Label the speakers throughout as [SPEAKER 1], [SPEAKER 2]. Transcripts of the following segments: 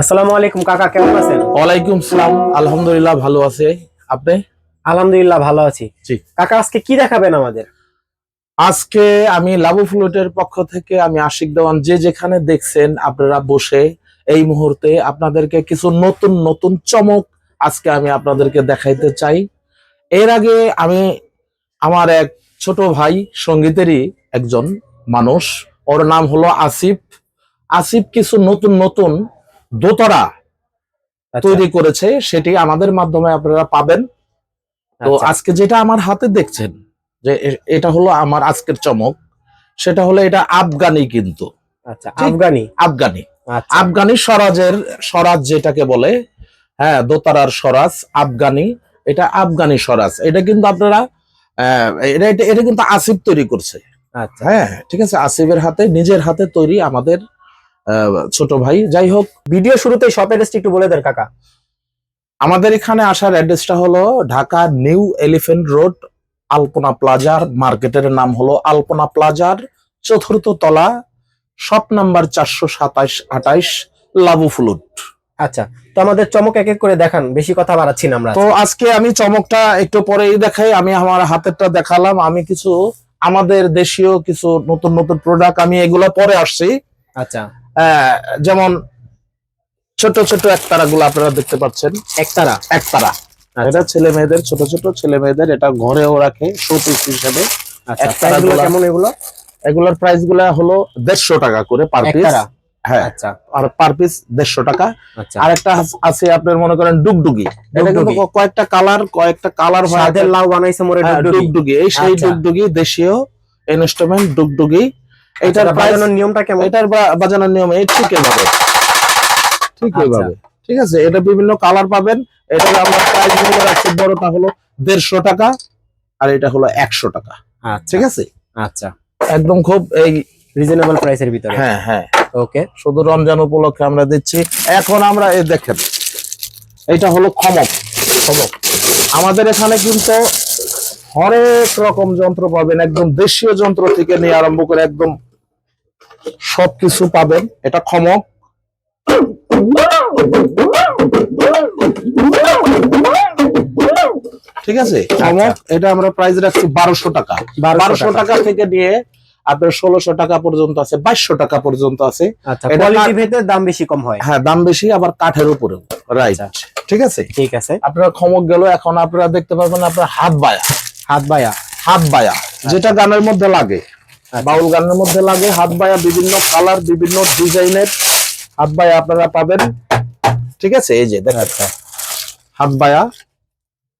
[SPEAKER 1] আসসালামু আলাইকুম কাকা কেমন আছেন?
[SPEAKER 2] ওয়ালাইকুম সালাম আলহামদুলিল্লাহ ভালো আছে। আপনি?
[SPEAKER 1] আলহামদুলিল্লাহ ভালো আছি। কাকা আজকে কি দেখাবেন আমাদের?
[SPEAKER 2] আজকে আমি লাভু ফ্লুটের পক্ষ থেকে আমি আশিক দেওয়ান যে যেখানে দেখছেন আপনারা বসে এই মুহূর্তে আপনাদেরকে কিছু নতুন নতুন চমক আজকে আমি আপনাদেরকে দেখাইতে চাই। এর আগে আমি আমার এক ছোট ভাই সঙ্গীতেরই একজন মানুষ ওর নাম হলো আসিফ। আসিফ কিছু নতুন নতুন দোতরা
[SPEAKER 1] আচ্ছা,
[SPEAKER 2] তৈরি করেছে সেটি আমাদের মাধ্যমে আপনারা পাবেন। তো
[SPEAKER 1] আচ্ছা,
[SPEAKER 2] আজকে যেটা আমার হাতে দেখছেন যে এটা হলো আমার আজকের চমক সেটা হলো এটা আফগানি কিন্তু।
[SPEAKER 1] আচ্ছা আফগানি।
[SPEAKER 2] আফগানি।
[SPEAKER 1] আচ্ছা।
[SPEAKER 2] আফগানি স্বরাজের স্বরাজ যেটাকে বলে হ্যাঁ দোতারার স্বরাজ আফগানি এটা আফগানি স্বরাজ। এটা কিন্তু আপনারা আহ, এটা এটা- কিন্তু আসিফ তৈরি করছে। হ্যাঁ ঠিক আছে আসিফের হাতে নিজের হাতে তৈরি আমাদের ছোট ভাই। যাই হোক
[SPEAKER 1] ভিডিও শুরুতে শপ অ্যাড্রেসটি একটু বলে দেন কাকা।
[SPEAKER 2] আমাদের এখানে আসার অ্যাড্রেসটা হলো Dhaka New Elephant Road Alpana প্লাজার মার্কেটের নাম হলো আলপনা প্লাজার চতুর্থ তলা শপ নাম্বার চারশো সাতাইশ আঠাইশ লাবু ফ্লুট।
[SPEAKER 1] আচ্ছা তো আমাদের চমক এক এক করে দেখান বেশি কথা বাড়াচ্ছি না আমরা।
[SPEAKER 2] তো আজকে আমি চমকটা একটু পরেই দেখাই আমি আমার হাতেরটা দেখালাম আমি কিছু আমাদের দেশীয় কিছু নতুন নতুন প্রোডাক্ট আমি এগুলো পরে আসছি।
[SPEAKER 1] আচ্ছা।
[SPEAKER 2] যেমন ছোট ছোট একতারা গুলো আপনারা দেখতে পাচ্ছেন।
[SPEAKER 1] একতারা?
[SPEAKER 2] একতারা।
[SPEAKER 1] তারা
[SPEAKER 2] এটা ছেলে মেয়েদের ছোট ছোট ছেলে মেয়েদের এটা ঘরেও রাখে শোপিস হিসেবে।
[SPEAKER 1] আচ্ছা
[SPEAKER 2] একতারা গুলো
[SPEAKER 1] কেমন এগুলো?
[SPEAKER 2] এগুলোর প্রাইসগুলা হলো দেড়শো টাকা করে পার পিস হ্যাঁ।
[SPEAKER 1] আচ্ছা।
[SPEAKER 2] আর পার পিস দেড়শো টাকা।
[SPEAKER 1] আচ্ছা।
[SPEAKER 2] আর একটা আছে আপনার মনে করেন ডুগডুগি। এটা কিন্তু কয়েকটা কালার কয়েকটা কালার হয়।
[SPEAKER 1] সাদের লাউ বানাইছে মোরে ডুগডুগি।
[SPEAKER 2] ডুগডুগি। এই সেই
[SPEAKER 1] আচ্ছা।
[SPEAKER 2] ডুগডুগি দেশীয় ইনস্ট্রুমেন্ট ডুগডুগি।
[SPEAKER 1] এটার
[SPEAKER 2] এটার
[SPEAKER 1] বাজানোর নিয়মটা কেমন?
[SPEAKER 2] এটার বাজানোর নিয়ম এই ঠিক এভাবে ঠিক
[SPEAKER 1] আচ্ছা।
[SPEAKER 2] এভাবে ঠিক আছে এটা বিভিন্ন কালার পাবেন। এটা আমরা প্রাইস মূল্য রাখছি বড়টা হলো দেড়শো টাকা আর এটা হলো একশো টাকা।
[SPEAKER 1] আচ্ছা।
[SPEAKER 2] ঠিক আছে?
[SPEAKER 1] আচ্ছা
[SPEAKER 2] একদম খুব এই
[SPEAKER 1] রিজনেবল প্রাইসের ভিতরে।
[SPEAKER 2] হ্যাঁ হ্যাঁ।
[SPEAKER 1] ওকে,
[SPEAKER 2] শুধু রমজান উপলক্ষে আমরা দিচ্ছি। এখন আমরা এই দেখেন এটা হলো খমক। খমক। আমাদের এখানে কিন্তু হরেক রকম যন্ত্র পাবেন, একদম দেশীয় যন্ত্র থেকে নিয়ে আরম্ভ করে একদম সবকিছু পাবেন। এটা খমক। ঠিক আছে? এটা আমরা প্রাইস রাখছি বারোশো টাকা। বারোশো টাকা। থেকে নিয়ে আপনার ষোলোশো টাকা পর্যন্ত আছে বাইশশো টাকা পর্যন্ত আছে।
[SPEAKER 1] আচ্ছা দাম বেশি কম হয়।
[SPEAKER 2] হ্যাঁ দাম বেশি আবার কাঠের উপরেও। রাইট
[SPEAKER 1] আচ্ছা।
[SPEAKER 2] ঠিক আছে?
[SPEAKER 1] ঠিক আছে।
[SPEAKER 2] আপনার খমক গেল এখন আপনারা দেখতে পাবেন আপনার হাত বায়া।
[SPEAKER 1] হাত বায়া।
[SPEAKER 2] হাত বায়া। যেটা গানের মধ্যে লাগে। বাউল গানের মধ্যে লাগে হাত বায়া বিভিন্ন কালার বিভিন্ন ডিজাইনের হাত বায়া আপনারা পাবেন। ঠিক আছে? এই যে দেখা
[SPEAKER 1] আচ্ছা।
[SPEAKER 2] হাত বায়া।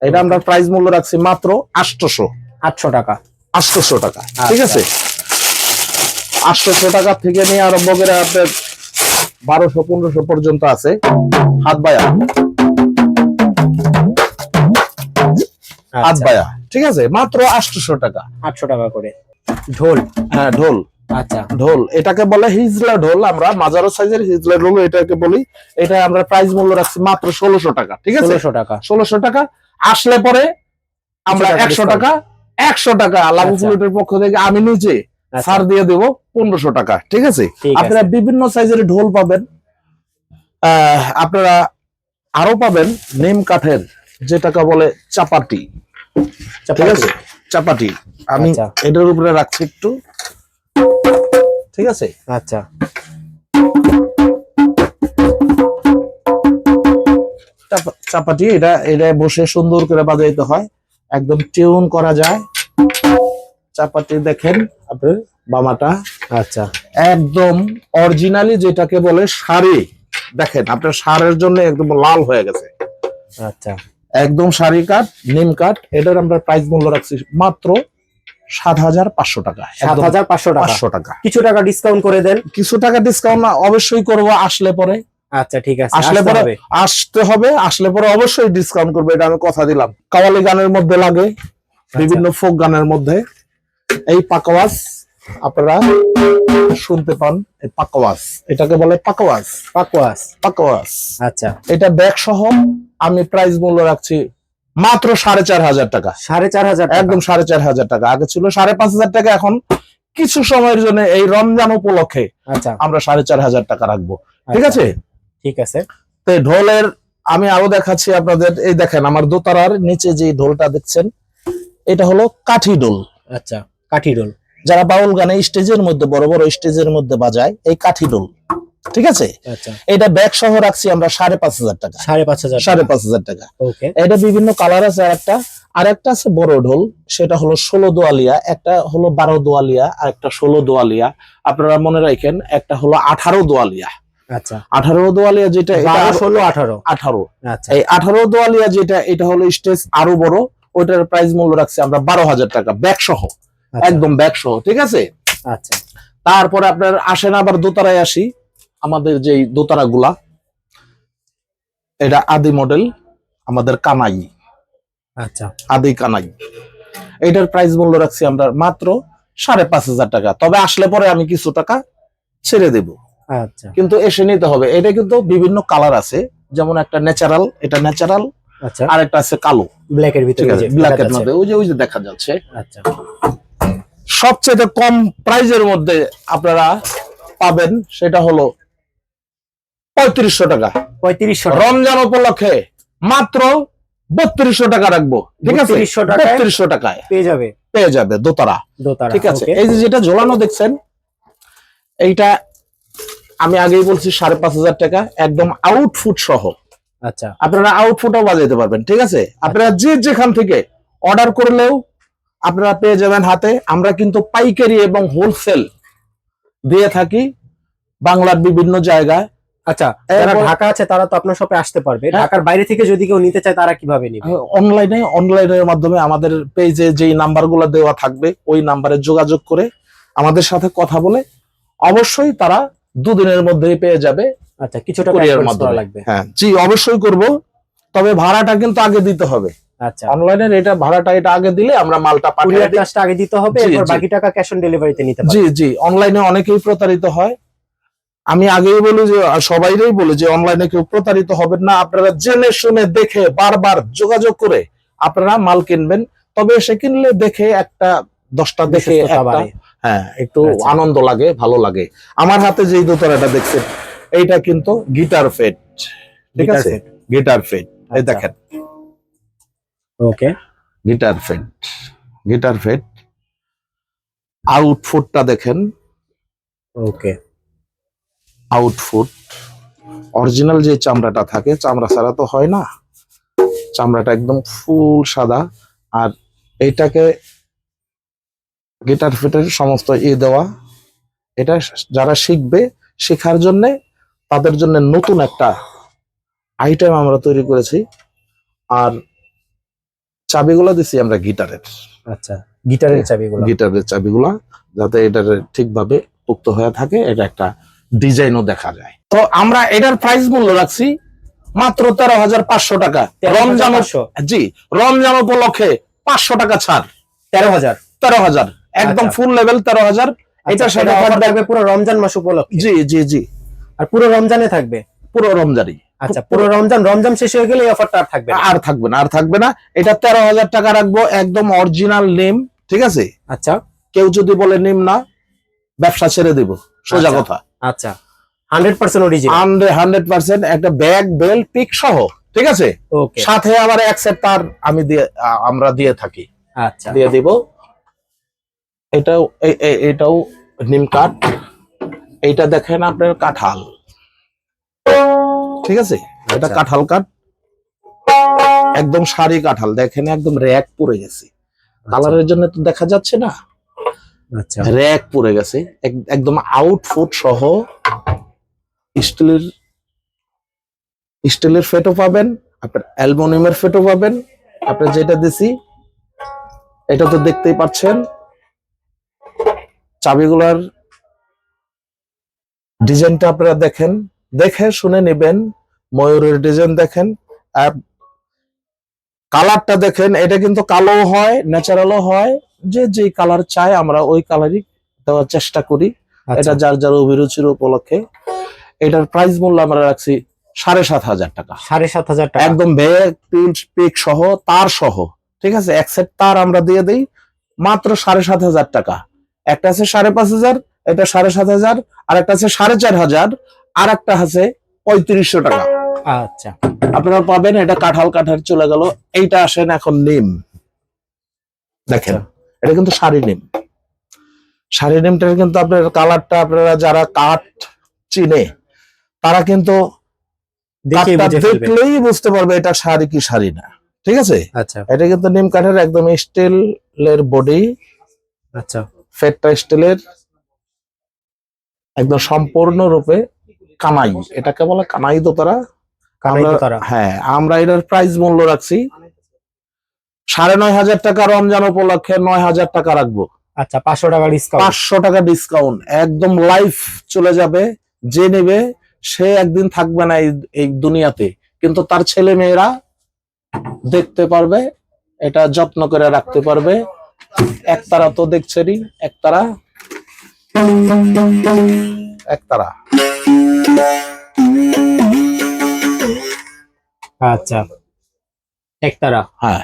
[SPEAKER 2] এটা আমরা প্রাইস মূল্য রাখছি মাত্র আটশোশো।
[SPEAKER 1] আটশো টাকা।
[SPEAKER 2] আটশোশো টাকা। ঠিক
[SPEAKER 1] আচ্ছা।
[SPEAKER 2] আছে? আটশোশো টাকা থেকে নিয়ে আরম্ভ করে আপনার বারোশো পনেরোশো পর্যন্ত আছে। হাত বায়া। হাত
[SPEAKER 1] আচ্ছা।
[SPEAKER 2] বায়া। ঠিক আছে? মাত্র আটশোশো টাকা।
[SPEAKER 1] আটশো টাকা করে। ঢোল।
[SPEAKER 2] হ্যাঁ ঢোল।
[SPEAKER 1] আচ্ছা।
[SPEAKER 2] ঢোল। এটাকে বলে হিজলা ঢোল। আমরা মাজারো সাইজের হিজলা ঢোল এটাকে বলি। এটা আমরা প্রাইস মূল্য রাখছি মাত্র ষোলোশো টাকা। ঠিক আছে?
[SPEAKER 1] ষোলোশো টাকা।
[SPEAKER 2] ষোলোশো টাকা। আসলে পরে আমরা একশো টাকা একশো টাকা লাভু
[SPEAKER 1] আচ্ছা।
[SPEAKER 2] পক্ষ থেকে আমি নিজে ছাড় দিয়ে দেবো পনেরোশো টাকা ঠিক আছে? আপনারা বিভিন্ন সাইজের ঢোল পাবেন। আপনারা আরও পাবেন নিম কাঠের যেটাকে বলে চাপাটি। ঠিক আছে? চাপাটি। আমি
[SPEAKER 1] আচ্ছা।
[SPEAKER 2] এটার উপরে রাখছি একটু। ঠিক আছে?
[SPEAKER 1] আচ্ছা।
[SPEAKER 2] চাপা- চাপাটি এটা এটা বসে সুন্দর করে বাজাইতে হয়। একদম টিউন করা যায়। চাপাটি দেখেন আপনার বামাটা।
[SPEAKER 1] আচ্ছা।
[SPEAKER 2] একদম অরিজিনালি যেটাকে বলে শাড়ি দেখেন আপনার সারের জন্য একদম লাল হয়ে গেছে।
[SPEAKER 1] আচ্ছা।
[SPEAKER 2] একদম শাড়ি কাঠ নিম কাঠ এটার আমরা প্রাইস মূল্য রাখছি মাত্র সাত হাজার পাঁচশো টাকা
[SPEAKER 1] সাত হাজার পাঁচশো টাকা।
[SPEAKER 2] পাঁচশো টাকা।
[SPEAKER 1] কিছু টাকা ডিসকাউন্ট করে দেন।
[SPEAKER 2] কিছু টাকা ডিসকাউন্ট অবশ্যই করব আসলে পরে।
[SPEAKER 1] আচ্ছা ঠিক আছে
[SPEAKER 2] আসলে পরে আসতে হবে আসলে পরে অবশ্যই ডিসকাউন্ট করবে এটা আমি কথা দিলাম। কাওয়ালি গানের মধ্যে লাগে
[SPEAKER 1] আচ্ছা।
[SPEAKER 2] বিভিন্ন ফোক গানের মধ্যে। এই পাকওয়াজ আপনারা শুনতে পান এই পাকওয়াজ এটাকে বলে পাকওয়াজ
[SPEAKER 1] পাকোয়াস।
[SPEAKER 2] পাকওয়াজ
[SPEAKER 1] আচ্ছা।
[SPEAKER 2] এটা ব্যাগ সহ আমি প্রাইস মূল্য রাখছি মাত্র সাড়ে চার হাজার টাকা।
[SPEAKER 1] সাড়ে চার হাজার।
[SPEAKER 2] একদম সাড়ে চার হাজার টাকা। আগে ছিল সাড়ে পাঁচ হাজার টাকা এখন কিছু সময়ের জন্য এই রমজান উপলক্ষে
[SPEAKER 1] আচ্ছা।
[SPEAKER 2] আমরা সাড়ে চার হাজার টাকা রাখব। ঠিক
[SPEAKER 1] আচ্ছা,
[SPEAKER 2] আছে?
[SPEAKER 1] ঠিক আছে।
[SPEAKER 2] তো ঢোলের আমি আরও দেখাচ্ছি আপনাদের। এই দেখেন আমার দোতারার নিচে যে ঢোলটা দেখছেন এটা হলো কাঠি ঢোল।
[SPEAKER 1] আচ্ছা। কাঠি রোল।
[SPEAKER 2] যারা বাউল গানে স্টেজের মধ্যে বড় বড় স্টেজের মধ্যে বাজায় এই কাঠি ঢোল ঠিক আছে?
[SPEAKER 1] আচ্ছা।
[SPEAKER 2] এটা ব্যাগ সহ রাখছি আমরা সাড়ে পাঁচ হাজার টাকা।
[SPEAKER 1] সাড়ে পাঁচ হাজার
[SPEAKER 2] সাড়ে পাঁচ হাজার টাকা। এটা বিভিন্ন কালার আছে আর একটা আর একটা আছে বড় ঢোল সেটা হলো ষোলো দোয়ালিয়া একটা হলো বারো দোয়ালিয়া আর একটা ষোলো দোয়ালিয়া। আপনারা মনে রাখেন একটা হলো আঠারো দোয়ালিয়া।
[SPEAKER 1] আচ্ছা।
[SPEAKER 2] আঠারো দোয়ালিয়া যেটা
[SPEAKER 1] ষোলো আঠারো।
[SPEAKER 2] আঠারো।
[SPEAKER 1] আচ্ছা।
[SPEAKER 2] এই আঠারো দোয়ালিয়া যেটা এটা হলো স্টেজ আরও বড়। ওইটার প্রাইস মূল্য রাখছি আমরা বারো হাজার টাকা ব্যাগ সহ। একদম ব্যাগ সহ ঠিক আছে?
[SPEAKER 1] আচ্ছা।
[SPEAKER 2] তারপরে আপনার আসেন আবার দোতারায় আসি আমাদের যেই দোতারা গুলা এটা আদি মডেল আমাদের কানাই।
[SPEAKER 1] আচ্ছা।
[SPEAKER 2] আদি কানাই। এটার প্রাইস মূল্য রাখছি আমরা মাত্র সাড়ে পাঁচ হাজার টাকা। তবে আসলে পরে আমি কিছু টাকা ছেড়ে দেব।
[SPEAKER 1] আচ্ছা।
[SPEAKER 2] কিন্তু এসে নিতে হবে। এটা কিন্তু বিভিন্ন কালার আছে। যেমন একটা ন্যাচারাল এটা ন্যাচারাল
[SPEAKER 1] আচ্ছা।
[SPEAKER 2] আর একটা আছে কালো।
[SPEAKER 1] ব্ল্যাক এর ভিতরে
[SPEAKER 2] ব্ল্যাক এর মধ্যে। ওই যে ওই যে দেখা যাচ্ছে।
[SPEAKER 1] আচ্ছা।
[SPEAKER 2] সবচেয়ে কম প্রাইজের মধ্যে আপনারা পাবেন সেটা হলো পঁয়ত্রিশশো টাকা।
[SPEAKER 1] পঁয়ত্রিশশো
[SPEAKER 2] রমজান উপলক্ষে মাত্র বত্রিশশো টাকা রাখব ঠিক আছে? বত্রিশশো টাকায়
[SPEAKER 1] পেয়ে যাবে।
[SPEAKER 2] পেয়ে যাবে দোতারা।
[SPEAKER 1] দোতারা
[SPEAKER 2] ঠিক আছে? এই যে যেটা ঝোলানো দেখছেন এইটা আমি আগেই বলছি সাড়ে পাঁচ হাজার টাকা একদম আউটফুট সহ।
[SPEAKER 1] আচ্ছা।
[SPEAKER 2] আপনারা আউটফুটও বাজাইতে পারবেন ঠিক আছে? আপনারা যে যেখান থেকে অর্ডার করলেও আপনারা পেয়ে যাবেন হাতে। আমরা কিন্তু পাইকারি এবং হোলসেল দিয়ে থাকি বাংলার বিভিন্ন জায়গায়।
[SPEAKER 1] আচ্ছা যারা ঢাকা আছে তারা তো আপনার শপে আসতে পারবে।
[SPEAKER 2] হ্যাঁ।
[SPEAKER 1] ঢাকার বাইরে থেকে যদি কেউ নিতে চায় তারা কীভাবে নিবে?
[SPEAKER 2] অনলাইনে অনলাইনের মাধ্যমে আমাদের পেজে যেই নাম্বারগুলো দেওয়া থাকবে ওই নাম্বারে যোগাযোগ করে আমাদের সাথে কথা বলে অবশ্যই তারা দুদিনের মধ্যেই পেয়ে যাবে
[SPEAKER 1] আচ্ছা কিছু টাকা
[SPEAKER 2] কুরিয়ার মাধ্যমে।
[SPEAKER 1] লাগবে।
[SPEAKER 2] হ্যাঁ জি অবশ্যই করব। তবে ভাড়াটা কিন্তু আগে দিতে হবে।
[SPEAKER 1] আচ্ছা।
[SPEAKER 2] অনলাইনের এটা ভাড়াটা এটা আগে দিলে আমরা মালটা
[SPEAKER 1] কুরিয়ার চার্জটা আগে দিতে হবে এরপর বাকি টাকা ক্যাশ অন ডেলিভারিতে নিতে
[SPEAKER 2] জি
[SPEAKER 1] পারবে।
[SPEAKER 2] জি। অনলাইনে অনেকেই প্রতারিত হয়। আমি আগেই বলি যে সবাইরই বলি যে অনলাইনে কেউ প্রতারিত হবেন না। আপনারা জেনে শুনে দেখে বারবার যোগাযোগ করে আপনারা মাল কিনবেন। তবে এসে কিনলে দেখে একটা দশটা দেখে। হ্যাঁ একটু
[SPEAKER 1] আচ্ছা।
[SPEAKER 2] আনন্দ লাগে ভালো লাগে। আমার হাতে যেই দোতারাটা দেখছেন এইটা কিন্তু গিটার ফেট ঠিক আছে? গিটার ফেট এই
[SPEAKER 1] আচ্ছা।
[SPEAKER 2] দেখেন।
[SPEAKER 1] ওকে
[SPEAKER 2] গিটার ফেট গিটার ফেট আউটফুটটা দেখেন।
[SPEAKER 1] ওকে
[SPEAKER 2] আউটফুট অরিজিনাল যে চামড়াটা থাকে চামড়া ছাড়া তো হয় না। চামড়াটা একদম ফুল সাদা। আর এইটাকে গিটার ফিটের সমস্ত ই দেওয়া। এটা যারা শিখবে শেখার জন্যে তাদের জন্য নতুন একটা আইটেম আমরা তৈরি করেছি। আর চাবিগুলো দিছি আমরা গিটারের।
[SPEAKER 1] আচ্ছা গিটারের চাবিগুলো।
[SPEAKER 2] গিটারের চাবিগুলা যাতে এটার ঠিকভাবে উক্ত হয়ে থাকে এটা একটা ডিজাইনও দেখা যায়। তো আমরা এটার প্রাইস মূল্য রাখছি মাত্র তেরো হাজার পাঁচশো টাকা। রমজান জি রমজান উপলক্ষে পাঁচশো টাকা ছাড়।
[SPEAKER 1] তেরো হাজার।
[SPEAKER 2] তেরো হাজার। একদম
[SPEAKER 1] আচ্ছা।
[SPEAKER 2] ফুল লেভেল তেরো হাজার।
[SPEAKER 1] এটা
[SPEAKER 2] সাথে
[SPEAKER 1] সেটা
[SPEAKER 2] থাকবে
[SPEAKER 1] পুরো রমজান মাস উপলক্ষে?
[SPEAKER 2] জি জি জি।
[SPEAKER 1] আর পুরো রমজানে থাকবে?
[SPEAKER 2] পুরো রমজানই।
[SPEAKER 1] আচ্ছা পুরো রমজান রমজান শেষ হয়ে গেলে এই অফারটা আর থাকবে
[SPEAKER 2] আর থাকবে না আর থাকবে না। এটা তেরো হাজার টাকা রাখব একদম অরিজিনাল নেম ঠিক আছে?
[SPEAKER 1] আচ্ছা।
[SPEAKER 2] কেউ যদি বলে নিম না ব্যবসা ছেড়ে দিব সোজা
[SPEAKER 1] আচ্ছা।
[SPEAKER 2] কথা।
[SPEAKER 1] আচ্ছা। Hundred percent original
[SPEAKER 2] hundred percent একটা ব্যাগ বেল্ট পিক সহ ঠিক আছে? সাথে আবার এক সেট তার আমি দিয়ে আমরা দিয়ে থাকি।
[SPEAKER 1] আচ্ছা।
[SPEAKER 2] দিয়ে দিব। এটাও এটাও নিম কাঠ। এইটা দেখেন আপনার কাঁঠাল। ঠিক আছে? এটা
[SPEAKER 1] আচ্ছা।
[SPEAKER 2] কাঁঠাল কাঠ। একদম সারি কাঁঠাল। দেখেন একদম র্যাক পড়ে গেছে। কালারের জন্য তো দেখা যাচ্ছে না।
[SPEAKER 1] আচ্ছা।
[SPEAKER 2] র্যাক পড়ে গেছে। একদম আউটফুট সহ স্টিলের স্টিলের ফেটো পাবেন আপনার অ্যালুমিনিয়ামের ফেটো পাবেন। আপনি যেটা দিছি এটা তো দেখতেই পাচ্ছেন। চাবিগুলার ডিজাইনটা আপনারা দেখেন। দেখে শুনে নেবেন ময়ূরের ডিজাইন দেখেন আর কালারটা দেখেন এটা কিন্তু কালো হয় ন্যাচারালও হয় যে যে কালার চাই আমরা ওই কালারই দেওয়ার চেষ্টা করি।
[SPEAKER 1] আচ্ছা।
[SPEAKER 2] এটা যার যার অভিরুচির উপলক্ষে। এটার প্রাইস মূল্য আমরা রাখছি সাড়ে সাত হাজার টাকা।
[SPEAKER 1] সাড়ে সাত হাজার টাকা।
[SPEAKER 2] একদম ব্যাগ পিক সহ তার সহ ঠিক আছে? এক সেট তার আমরা দিয়ে দিই মাত্র সাড়ে সাত হাজার টাকা। একটা আছে সাড়ে পাঁচ হাজার এটা সাড়ে সাত হাজার আর একটা আছে সাড়ে চার হাজার আর একটা আছে পঁয়ত্রিশশো টাকা।
[SPEAKER 1] আচ্ছা।
[SPEAKER 2] আপনারা পাবেন এটা কাঁঠাল কাঁঠাল চলে গেল। এইটা আসেন এখন নিম। দেখেন এটা কিন্তু শাড়ি নিম। শাড়ি নিমটার কিন্তু আপনার কালারটা আপনারা যারা কাঠ চিনে তারা কিন্তু দেখলেই বুঝতে পারবে এটা শাড়ি কি শাড়ি না। ঠিক আছে?
[SPEAKER 1] আচ্ছা।
[SPEAKER 2] এটা কিন্তু নিম কাঠের একদম স্টিলের বডি।
[SPEAKER 1] আচ্ছা।
[SPEAKER 2] ফেটটা স্টিলের। একদম সম্পূর্ণ রূপে কানাই এটাকে বলে কানাই দোতারা। হ্যাঁ আমরা এটার প্রাইস মূল্য রাখছি। সাড়ে নয় হাজার টাকা রমজান উপলক্ষে নয় হাজার টাকা রাখব।
[SPEAKER 1] আচ্ছা পাঁচশো টাকা ডিসকাউন্ট
[SPEAKER 2] পাঁচশো টাকা ডিসকাউন্ট একদম লাইফ চলে যাবে যে নেবে সে একদিন থাকবে না এই এই দুনিয়াতে। কিন্তু তার ছেলে মেয়েরা দেখতে পারবে এটা যত্ন করে রাখতে পারবে। একতারা তো দেখছেনই একতারা। একতারা।
[SPEAKER 1] আচ্ছা। একতারা
[SPEAKER 2] হ্যাঁ।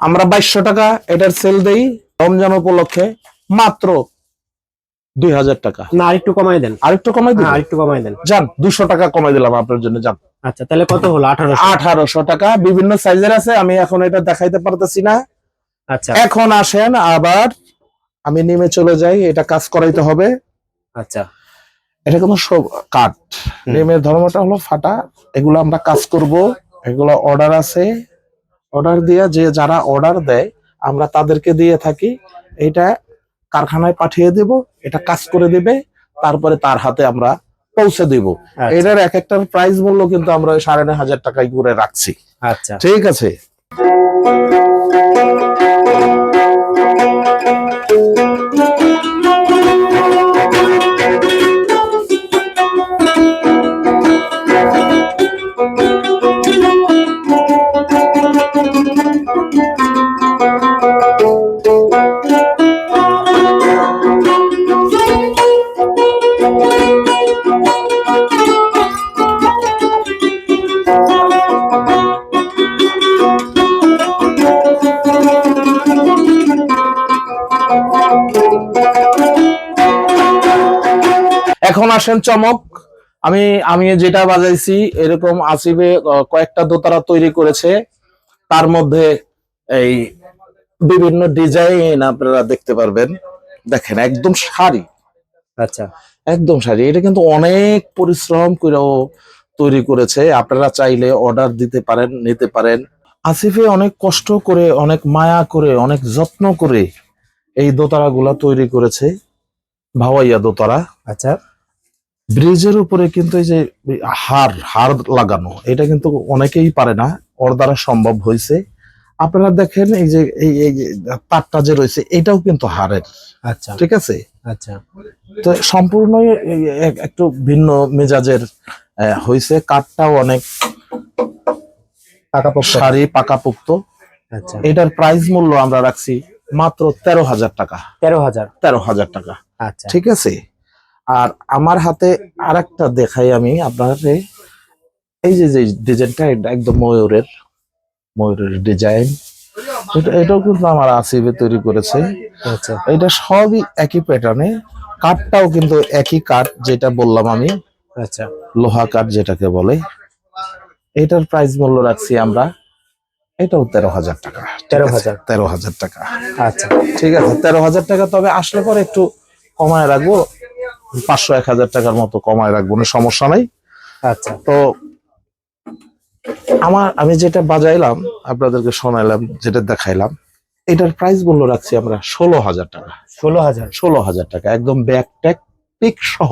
[SPEAKER 2] আমরা বাইশশো টাকা এটার সেল দেই রমজান উপলক্ষে মাত্র দুই হাজার টাকা।
[SPEAKER 1] না আরেকটু কমাই দেন।
[SPEAKER 2] আরেকটু কমাই দিন
[SPEAKER 1] হ্যাঁ আরেকটু কমাই দেন।
[SPEAKER 2] যান দুশো টাকা কমাই দিলাম আপনার জন্য যান।
[SPEAKER 1] আচ্ছা তাহলে কত হলো? আঠারোশো।
[SPEAKER 2] আঠারোশো টাকা বিভিন্ন সাইজের আছে আমি এখন এটা দেখাইতে পারতেছি না।
[SPEAKER 1] আচ্ছা।
[SPEAKER 2] এখন আসেন আবার আমি নেমে চলে যাই এটা কাজ করাইতে হবে।
[SPEAKER 1] আচ্ছা।
[SPEAKER 2] এটা কোনো সব কাঠ। নেমের ধর্মটা হলো ফাটা। এগুলো আমরা কাজ করব। এগুলো অর্ডার আছে। অর্ডার দিয়ে যে যারা অর্ডার দেয় আমরা তাদেরকে দিয়ে থাকি। এটা কারখানায় পাঠিয়ে দেব এটা কাজ করে দেবে তারপরে তার হাতে আমরা পৌঁছে দিব।
[SPEAKER 1] আচ্ছা,
[SPEAKER 2] এটার এক একটার প্রাইস মূল্য কিন্তু আমরা সাড়ে নয় হাজার টাকায় করে রাখছি।
[SPEAKER 1] আচ্ছা।
[SPEAKER 2] ঠিক আছে? এখন আসেন চমক। আমি আমি যেটা বাজাইছি এরকম আসিবে কয়েকটা দোতারা তৈরি করেছে। তার মধ্যে এই বিভিন্ন ডিজাইন আপনারা দেখতে পারবেন। দেখেন একদম শাড়ি।
[SPEAKER 1] আচ্ছা।
[SPEAKER 2] একদম শাড়ি। এটা কিন্তু অনেক পরিশ্রম করেও তৈরি করেছে। আপনারা চাইলে অর্ডার দিতে পারেন নিতে পারেন। আসিফে অনেক কষ্ট করে অনেক মায়া করে অনেক যত্ন করে এই দোতারা গুলা তৈরি করেছে ভাওয়াইয়া দোতারা।
[SPEAKER 1] আচ্ছা।
[SPEAKER 2] ব্রিজের উপরে কিন্তু এই যে হার হার লাগানো এটা কিন্তু অনেকেই পারে না ওর দ্বারা সম্ভব হয়েছে। আপনারা দেখেন এই যে এই তারটা যে রয়েছে এটাও কিন্তু হারের
[SPEAKER 1] আচ্ছা।
[SPEAKER 2] ঠিক আছে?
[SPEAKER 1] আচ্ছা।
[SPEAKER 2] তো সম্পূর্ণই এই একটু ভিন্ন মেজাজের হয়েছে। কাঠটাও অনেক
[SPEAKER 1] পাকাপোক্ত।
[SPEAKER 2] শাড়ি পাকাপোক্ত।
[SPEAKER 1] আচ্ছা।
[SPEAKER 2] এটার প্রাইস মূল্য আমরা রাখছি মাত্র তেরো হাজার টাকা।
[SPEAKER 1] তেরো হাজার।
[SPEAKER 2] তেরো হাজার টাকা।
[SPEAKER 1] আচ্ছা।
[SPEAKER 2] ঠিক আছে? আর আমার হাতে আরেকটা দেখাই আমি আপনাকে। এই যে যে ডিজাইনটা এটা একদম ময়ূরের ময়ূরের ডিজাইন। এটা এটাও কিন্তু আমার আসিবে তৈরি করেছে।
[SPEAKER 1] আচ্ছা।
[SPEAKER 2] এটা সবই একই প্যাটার্নে কাঠটাও কিন্তু একই কাঠ যেটা বললাম আমি।
[SPEAKER 1] আচ্ছা।
[SPEAKER 2] লোহা কাঠ যেটাকে বলে। এটার প্রাইস মূল্য রাখছি আমরা এটাও তেরো হাজার টাকা। তেরো
[SPEAKER 1] হাজার।
[SPEAKER 2] তেরো হাজার টাকা।
[SPEAKER 1] আচ্ছা।
[SPEAKER 2] ঠিক আছে তেরো হাজার টাকা তবে আসলে পরে একটু কমায় রাখব। পাঁচশো এক হাজার টাকার মতো কমায় রাখব না সমস্যা নাই।
[SPEAKER 1] আচ্ছা।
[SPEAKER 2] তো আমার আমি যেটা বাজাইলাম আপনাদেরকে শোনাইলাম যেটা দেখাইলাম এটার প্রাইস মূল্য রাখছি আমরা ষোলো হাজার টাকা।
[SPEAKER 1] ষোলো হাজার।
[SPEAKER 2] ষোলো হাজার টাকা একদম ব্যাগ ট্যাগ পিক সহ।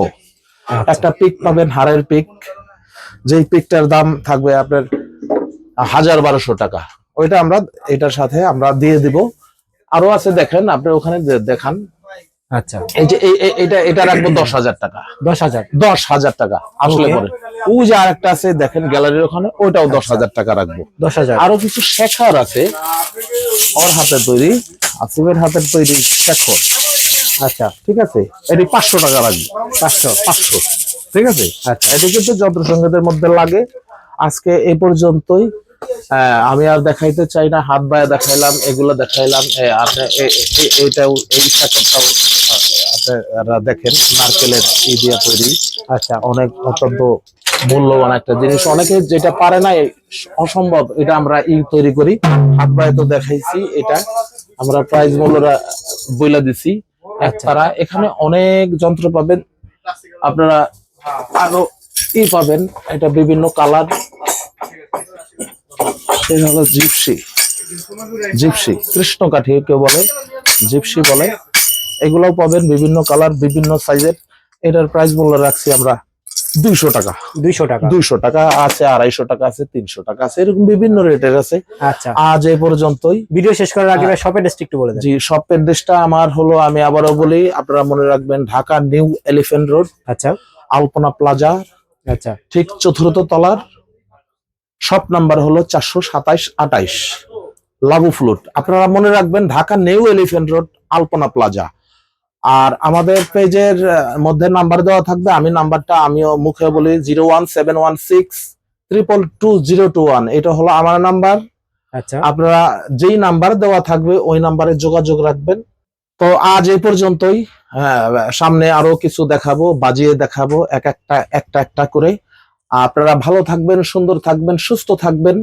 [SPEAKER 1] আচ্ছা।
[SPEAKER 2] একটা পিক পাবেন হাড়ের পিক যেই পিকটার দাম থাকবে আপনার হাজার বারোশো টাকা। ওইটা আমরা এটার সাথে আমরা দিয়ে দিব। আরও আছে দেখেন আপনি ওখানে দেখান।
[SPEAKER 1] আচ্ছা।
[SPEAKER 2] এই যে এটা এটা রাখব দশ হাজার টাকা।
[SPEAKER 1] দশ হাজার?
[SPEAKER 2] দশ হাজার টাকা আসলে
[SPEAKER 1] Okay.
[SPEAKER 2] পরে। ও যে আরেকটা আছে দেখেন গ্যালারির ওখানে ওইটাও দশ হাজার টাকা রাখব।
[SPEAKER 1] দশ হাজার।
[SPEAKER 2] আরও কিছু শেখার আছে। ওর হাতে তৈরি আসিফের হাতের তৈরি শেখর।
[SPEAKER 1] আচ্ছা।
[SPEAKER 2] ঠিক আছে? এটি পাঁচশো টাকা রাখব।
[SPEAKER 1] পাঁচশো।
[SPEAKER 2] পাঁচশো। ঠিক আছে?
[SPEAKER 1] আচ্ছা।
[SPEAKER 2] এটি কিন্তু যন্ত্রসংগীতের মধ্যে লাগে। আজকে এ পর্যন্তই। আহ, আমি আর দেখাইতে চাই না হাত বায়া দেখাইলাম এগুলো দেখাইলাম এইটাও এই শাখাটাও আপনারা দেখেন নারকেলের ই দিয়া তৈরি।
[SPEAKER 1] আচ্ছা
[SPEAKER 2] অনেক অত্যন্ত মূল্যবান একটা জিনিস। অনেকে যেটা পারে না অসম্ভব এটা আমরা ই তৈরি করি। হাত পায়ে তো দেখাইছি এটা। আমরা প্রাইস মূল্যরা বইলা দিছি। তারা এখানে অনেক যন্ত্র পাবেন। আপনারা আরও ই পাবেন। এটা বিভিন্ন কালার সেটা হলো জিপসি। জিপসি কৃষ্ণ কাঠি কেউ বলে জিপসি বলে। এগুলাও পাবেন বিভিন্ন কালার বিভিন্ন সাইজের। এটার প্রাইস মূল্য রাখছি আমরা দুইশো টাকা।
[SPEAKER 1] দুইশো টাকা।
[SPEAKER 2] দুইশো টাকা আছে আড়াইশো টাকা আছে তিনশো টাকা আছে এরকম বিভিন্ন রেটের আছে।
[SPEAKER 1] আচ্ছা।
[SPEAKER 2] আজ এ পর্যন্তই।
[SPEAKER 1] ভিডিও শেষ করার আগে শপের ড্রেসটা একটু বলে
[SPEAKER 2] জি শপের দেশটা আমার হলো আমি আবারও বলি আপনারা মনে রাখবেন ঢাকা নিউ এলিফেন্ট রোড
[SPEAKER 1] আচ্ছা।
[SPEAKER 2] আলপনা প্লাজা
[SPEAKER 1] আচ্ছা।
[SPEAKER 2] ঠিক চতুর্থ তলার শপ নাম্বার হলো চারশো সাতাইশ আটাইশ লাবু ফ্লুট আপনারা মনে রাখবেন Dhaka new elephant road Alpana plaza আর আমাদের পেজের মধ্যে নাম্বার দেওয়া থাকবে আমি নাম্বারটা আমিও মুখে বলি zero one seven one six triple two zero two one এটা হলো আমার নাম্বার
[SPEAKER 1] আচ্ছা।
[SPEAKER 2] আপনারা যেই নাম্বার দেওয়া থাকবে ওই নাম্বারে যোগাযোগ রাখবেন। তো আজ এই পর্যন্তই। হ্যাঁ, সামনে আরও কিছু দেখাবো বাজিয়ে দেখাবো এক একটা একটা একটা করে। আপনারা ভালো থাকবেন সুন্দর থাকবেন সুস্থ থাকবেন।